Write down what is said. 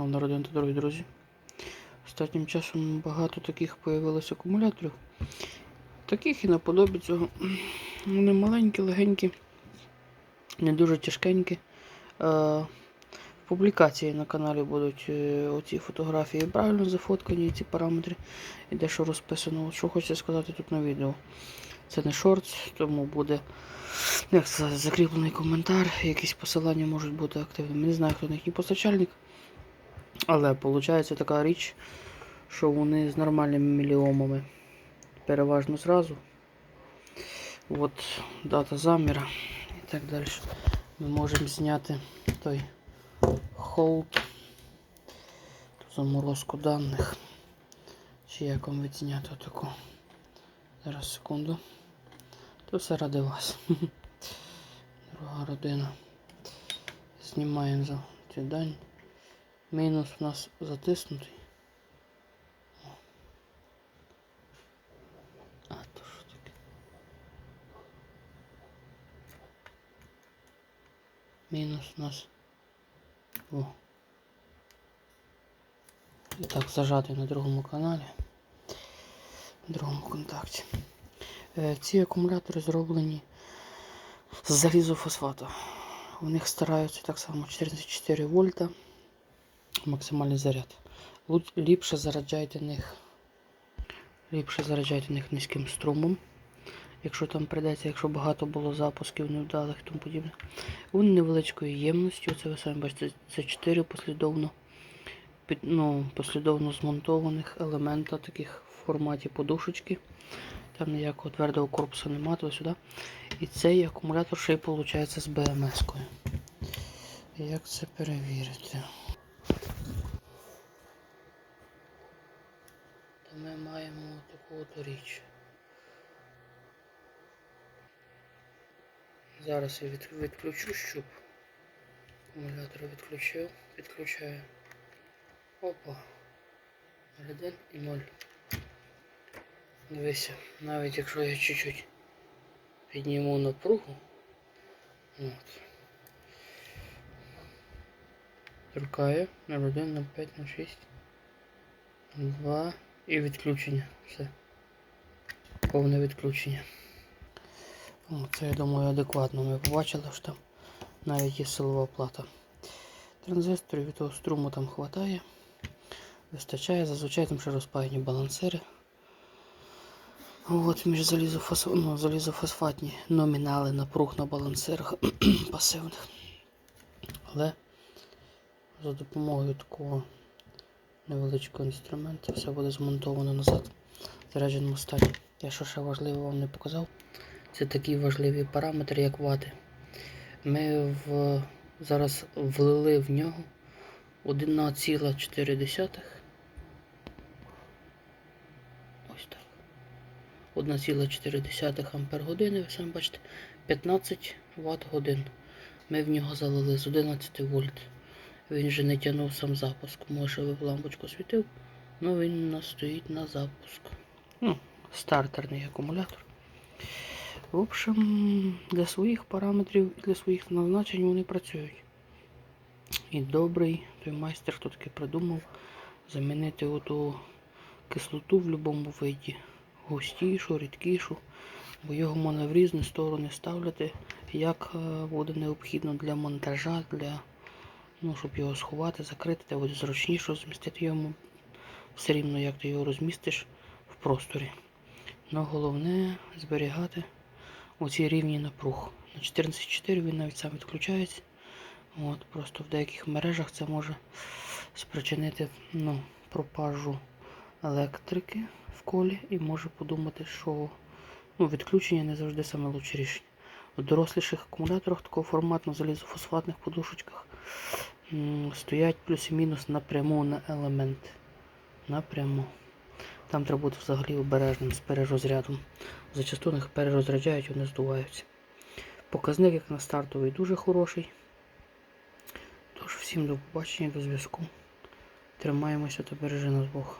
канал Народин та дорогі друзі. Останнім часом багато таких появилось акумуляторів. Таких і наподобі цього. Вони маленькі, легенькі, не дуже тяжкенькі. Е, В публікації на каналі будуть е, оці фотографії правильно зафоткані, ці параметри і дещо розписано. Що хочеться сказати тут на відео. Це не шортс, тому буде як сказати, закріплений коментар, якісь посилання можуть бути активними. Не знаю, хто на їхній постачальник. Але виходить така річ, що вони з нормальними міліомами переважно зразу. От дата заміра і так далі. Ми можемо зняти той холд, заморозку даних. Чи як вам відзняти отаку. Зараз секунду. То все ради вас. Друга родина. Знімаємо за ці дані. Мінус у нас затиснутий. А, то що таке? Мінус у нас. О. І так зажатий на другому каналі. На другому контакті. Е, Ці акумулятори зроблені з залізофосфату. У них стараються так само 44 вольта. Максимальний заряд. Ліпше заряджайте них. Ліпше заряджайте них низьким струмом. Якщо там прийдеться, якщо багато було запусків невдалих і тому подібне. Вони невеличкою ємністю, це ви самі бачите, це 4 послідовно, під, ну, послідовно змонтованих елемента таких в форматі подушечки. Там ніякого твердого корпусу немає, то сюди. І цей акумулятор ще й виходить з БМС-кою. Як це перевірити? То ми маємо таку от річ. Зараз я від, відключу щуп. Акумулятор відключив, підключаю. Опа. 1 і 0. Дивися, навіть якщо я чуть-чуть підніму напругу. От. Торкаю 01, 05, 06, 2 і відключення. Все. Повне відключення. О, це я думаю адекватно. Ми побачили, що там навіть є силова плата. Транзисторів від того струму там хватає. Вистачає, зазвичай там ще розпаяні балансири. От між ну, залізофосфатні номінали напруг на балансирах пасивних. Але за допомогою такого невеличкого інструменту все буде змонтовано назад в зарядженому стані. Я що ще важливо вам не показав. Це такі важливі параметри, як вати. Ми в... зараз влили в нього 1,4. Ось так. 1,4 Ампер години, ви самі бачите, 15 Вт годин. Ми в нього залили з 11 вольт. Він же не тягнув сам запуск. Може в лампочку світив, але він у нас стоїть на запуск. Ну, стартерний акумулятор. В общем, для своїх параметрів і для своїх назначень вони працюють. І добрий той майстер, хто таки придумав замінити оту кислоту в будь-якому виді. Густішу, рідкішу, бо його можна в різні сторони ставляти, як е, буде необхідно для монтажа, для, ну, щоб його сховати, закрити, де буде зручніше розмістити йому. Все рівно, як ти його розмістиш в просторі. Но головне зберігати оці рівні напруг. На 14.4 він навіть сам відключається. От, просто в деяких мережах це може спричинити ну, пропажу електрики в колі і може подумати, що ну, відключення не завжди саме лучше рішення. У доросліших акумуляторах такого формату на залізофосфатних подушечках стоять плюс і мінус напряму на елемент. Напряму. Там треба бути взагалі обережним з перерозрядом. Зачасту їх перерозряджають, вони здуваються. Показник, як на стартовий, дуже хороший. Тож всім до побачення, до зв'язку. Тримаємося та бережи нас Бог.